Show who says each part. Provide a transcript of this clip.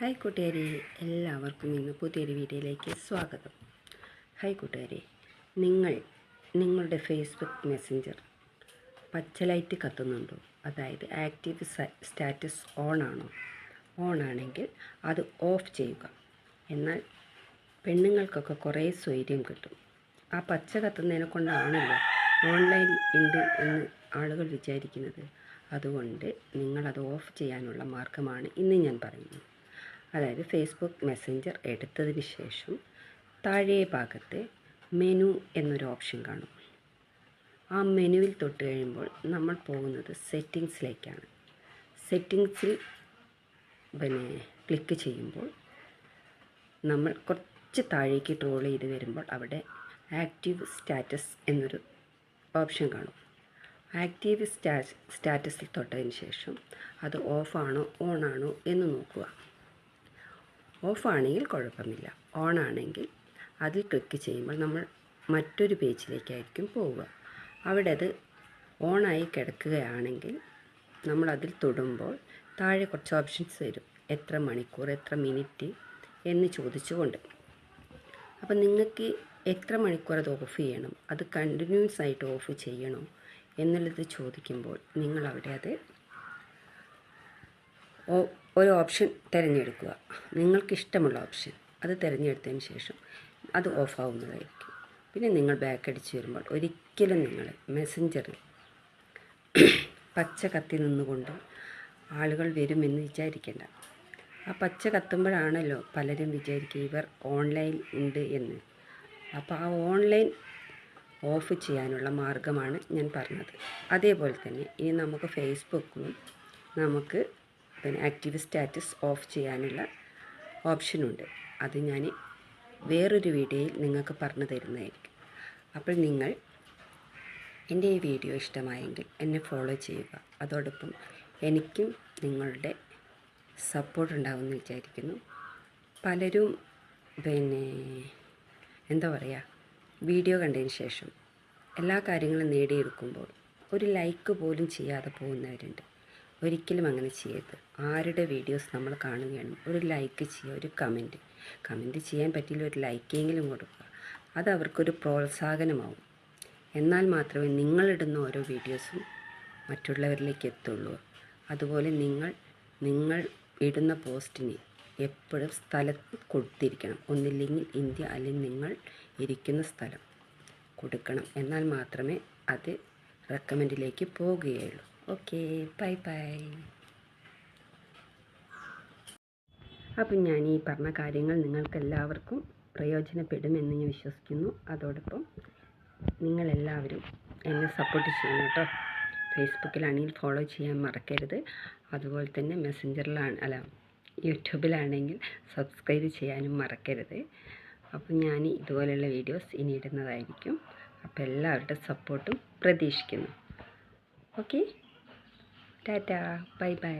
Speaker 1: Hi കൂട്ടുകാരെ എല്ലാവർക്കും ഇന്ന് പുതിയൊരു വീഡിയോയിലേക്ക് സ്വാഗതം. ഹായ് കൂട്ടുകാരെ നിങ്ങൾ നിങ്ങളുടെ ഫേസ്ബുക്ക് മെസ്സഞ്ചർ പച്ച ലൈറ്റ് കത്തുന്നുണ്ടോ? അതായത് ആക്റ്റീവ് സ്റ്റാറ്റസ് ഓൺ ആണോ ഓൺ ആണെങ്കിൽ അത് ഓഫ് ചെയ്യുക. എന്നാൽ പെണ്ണുങ്ങൾക്കൊക്കെ കുറേ സ്വൈര്യം കിട്ടും. ആ പച്ച കത്തുന്നതിനെ കൊണ്ടാണല്ലോ ഓൺലൈൻ ഉണ്ട് എന്ന് ആളുകൾ വിചാരിക്കുന്നത്. അതുകൊണ്ട് നിങ്ങളത് ഓഫ് ചെയ്യാനുള്ള മാർഗമാണ് ഇന്ന് ഞാൻ പറയുന്നത്. അതായത് ഫേസ്ബുക്ക് മെസ്സഞ്ചർ എടുത്തതിന് ശേഷം താഴെ ഭാഗത്തെ മെനു എന്നൊരു ഓപ്ഷൻ കാണും. ആ മെനുവിൽ തൊട്ട് കഴിയുമ്പോൾ നമ്മൾ പോകുന്നത് സെറ്റിങ്സിലേക്കാണ് സെറ്റിങ്സിൽ പിന്നെ ക്ലിക്ക് ചെയ്യുമ്പോൾ നമ്മൾ കുറച്ച് താഴേക്ക് ട്രോൾ ചെയ്ത് വരുമ്പോൾ അവിടെ ആക്റ്റീവ് സ്റ്റാറ്റസ് എന്നൊരു ഓപ്ഷൻ കാണും. ആക്റ്റീവ് സ്റ്റാ സ്റ്റാറ്റസിൽ തൊട്ടതിന് ശേഷം അത് ഓഫാണോ ഓണാണോ എന്ന് നോക്കുക. ഓഫാണെങ്കിൽ കുഴപ്പമില്ല. ഓൺ ആണെങ്കിൽ അതിൽ ക്ലിക്ക് ചെയ്യുമ്പോൾ നമ്മൾ മറ്റൊരു പേജിലേക്കായിരിക്കും പോവുക. അവിടെ അത് ഓണായി കിടക്കുകയാണെങ്കിൽ നമ്മൾ അതിൽ തൊടുമ്പോൾ താഴെ കുറച്ച് ഓപ്ഷൻസ് വരും. എത്ര മണിക്കൂർ എത്ര മിനിറ്റ് എന്ന് ചോദിച്ചുകൊണ്ട്. അപ്പം നിങ്ങൾക്ക് എത്ര മണിക്കൂർ അത് ഓഫ് ചെയ്യണം അത് കണ്ടിന്യൂസ് ആയിട്ട് ഓഫ് ചെയ്യണോ എന്നുള്ളത് ചോദിക്കുമ്പോൾ നിങ്ങൾ അവിടെ അത് ഒരു ഓപ്ഷൻ തിരഞ്ഞെടുക്കുക. നിങ്ങൾക്കിഷ്ടമുള്ള ഓപ്ഷൻ അത് തിരഞ്ഞെടുത്തതിന് ശേഷം അത് ഓഫ് ആവുന്നതായിരിക്കും. പിന്നെ നിങ്ങൾ ബാക്ക് അടിച്ച് വരുമ്പോൾ ഒരിക്കലും നിങ്ങൾ മെസ്സഞ്ചറിൽ പച്ച കത്തി നിന്നുകൊണ്ട് ആളുകൾ വരുമെന്ന് വിചാരിക്കേണ്ട. ആ പച്ച കത്തുമ്പോഴാണല്ലോ പലരും വിചാരിക്കുക ഇവർ ഓൺലൈൻ ഉണ്ട് എന്ന്. അപ്പോൾ ആ ഓൺലൈൻ ഓഫ് ചെയ്യാനുള്ള മാർഗമാണ് ഞാൻ പറഞ്ഞത്. അതേപോലെ തന്നെ ഇനി നമുക്ക് ഫേസ്ബുക്കും നമുക്ക് പിന്നെ ആക്റ്റീവ് സ്റ്റാറ്റസ് ഓഫ് ചെയ്യാനുള്ള ഓപ്ഷനുണ്ട് അത് ഞാൻ വേറൊരു വീഡിയോയിൽ നിങ്ങൾക്ക് പറഞ്ഞു തരുന്നതായിരിക്കും. അപ്പോൾ നിങ്ങൾ എന്റെ ഈ വീഡിയോ ഇഷ്ടമായെങ്കിൽ എന്നെ ഫോളോ ചെയ്യുക. അതോടൊപ്പം എനിക്കും നിങ്ങളുടെ സപ്പോർട്ട് ഉണ്ടാകുമെന്ന് വിചാരിക്കുന്നു. പലരും പിന്നെ എന്താ പറയുക വീഡിയോ കണ്ടതിന് ശേഷം എല്ലാ കാര്യങ്ങളും നേടിയെടുക്കുമ്പോൾ ഒരു ലൈക്ക് പോലും ചെയ്യാതെ പോകുന്നവരുണ്ട്. ഒരിക്കലും അങ്ങനെ ചെയ്യരുത്. ആരുടെ വീഡിയോസ് നമ്മൾ കാണുകയാണ് ഒരു ലൈക്ക് ചെയ്യുക ഒരു കമന്റ് കമന്റ് ചെയ്യാൻ പറ്റില്ല ഒരു ലൈക്കെങ്കിലും കൊടുക്കുക. അത് അവർക്കൊരു പ്രോത്സാഹനമാവും. എന്നാൽ മാത്രമേ നിങ്ങളിടുന്ന ഓരോ വീഡിയോസും മറ്റുള്ളവരിലേക്ക് എത്തുള്ളൂ. അതുപോലെ നിങ്ങൾ നിങ്ങൾ ഇടുന്ന പോസ്റ്റിന് എപ്പോഴും സ്ഥലത്ത് കൊടുത്തിരിക്കണം. ഒന്നില്ലെങ്കിൽ ഇന്ത്യ അല്ലെങ്കിൽ നിങ്ങൾ ഇരിക്കുന്ന സ്ഥലം കൊടുക്കണം. എന്നാൽ മാത്രമേ അത് റെക്കമെൻഡിലേക്ക് പോകുകയുള്ളൂ. Okay bye bye. അപ്പം ഞാൻ ഈ പറഞ്ഞ കാര്യങ്ങൾ നിങ്ങൾക്കെല്ലാവർക്കും പ്രയോജനപ്പെടുമെന്ന് ഞാൻ വിശ്വസിക്കുന്നു. അതോടൊപ്പം നിങ്ങളെല്ലാവരും എന്നെ സപ്പോർട്ട് ചെയ്യണം കേട്ടോ. ഫേസ്ബുക്കിലാണെങ്കിൽ ഫോളോ ചെയ്യാൻ മറക്കരുത്. അതുപോലെ തന്നെ മെസ്സഞ്ചറിലാണ് അല്ല യൂട്യൂബിലാണെങ്കിൽ സബ്സ്ക്രൈബ് ചെയ്യാനും മറക്കരുത്. അപ്പം ഞാൻ ഇതുപോലെയുള്ള വീഡിയോസ് ഇനി ഇടുന്നതായിരിക്കും. അപ്പോൾ എല്ലാവരുടെ സപ്പോർട്ടും പ്രതീക്ഷിക്കുന്നു. Okay Tata bye bye